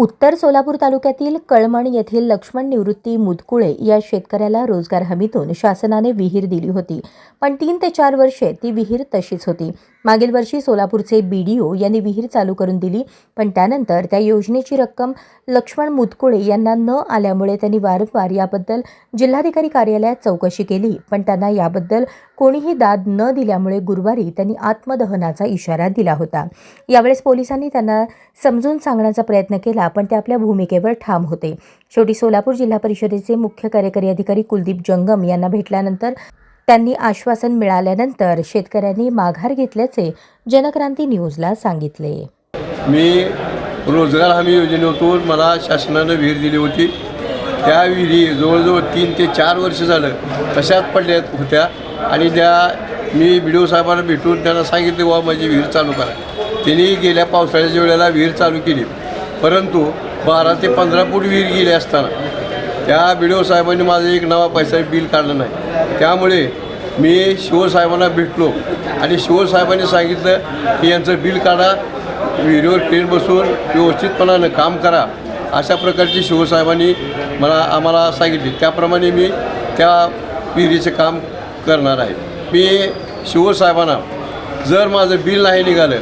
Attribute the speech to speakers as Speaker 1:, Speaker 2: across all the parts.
Speaker 1: उत्तर सोलापूर तालुक्यातील कळमण येथील लक्ष्मण निवृत्ती मुदकुळे या शेतकऱ्याला रोजगार हमीतून शासनाने विहीर दिली होती. पण तीन ते चार वर्षे ती विहीर तशीच होती. मागील वर्षी सोलापूरचे बीडीओ यांनी विहीर चालू करून दिली पण त्यानंतर त्या योजनेची रक्कम लक्ष्मण मुदकुळे यांना न आल्यामुळे त्यांनी वारंवार याबद्दल जिल्हाधिकारी कार्यालयात चौकशी केली पण त्यांना याबद्दल कोणीही दाद न दिल्यामुळे गुरुवारी त्यांनी आत्मदहनाचा इशारा दिला होता. यावेळेस पोलिसांनी त्यांना समजून सांगण्याचा प्रयत्न केला पण ते आपल्या भूमिकेवर ठाम होते. शेवटी सोलापूर जिल्हा परिषदेचे मुख्य कार्यकारी अधिकारी कुलदीप जंगम यांना भेटल्यानंतर त्यांनी आश्वासन मिळाल्यानंतर शेतकऱ्यांनी माघार घेतल्याचे जनक्रांती न्यूजला सांगितले.
Speaker 2: मी रोजगार हमी योजनेतून मला शासनानं विहीर दिली होती. त्या विहिरी जवळजवळ तीन ते चार वर्ष झालं तशाच पडल्या होत्या आणि त्या मी बी डी ओ साहेबांना भेटून त्यांना सांगितले बाबा माझी विहीर चालू करा. त्यांनी गेल्या पावसाळ्याच्या वेळेला विहीर चालू केली. परंतु बारा ते पंधरा फूट विहीर गेली असताना त्या बी डी ओ साहेबांनी माझं एक नवा पैसा बिल काढलं नाही. त्यामुळे मी शिवसाहेबांना भेटलो आणि शिवसाहेबांनी सांगितलं की यांचं बिल काढा विहिरीवर ट्रेन बसून व्यवस्थितपणानं काम करा अशा प्रकारची शिवसाहेबांनी मला आम्हाला सांगितली. त्याप्रमाणे मी त्या विहिरीचं काम करणार आहे. मी शिवसाहेबांना जर माझं बिल नाही निघालं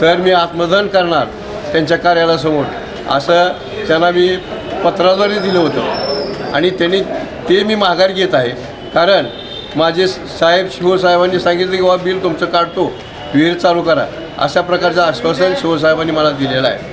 Speaker 2: तर मी आत्मदहन करणार. त्यांच्या कार्यालयासमोर. असं त्यांना मी पत्राद्वारे दिलं होतं. आणि त्यांनी ते मी माघार घेत आहे. कारण माझे साहेब शिवसाहेबांनी सांगितले की बाबा बिल तुमचं काढतो. विहीर चालू करा. अशा प्रकारचं आश्वासन शिवसाहेबांनी मला दिलेलं आहे.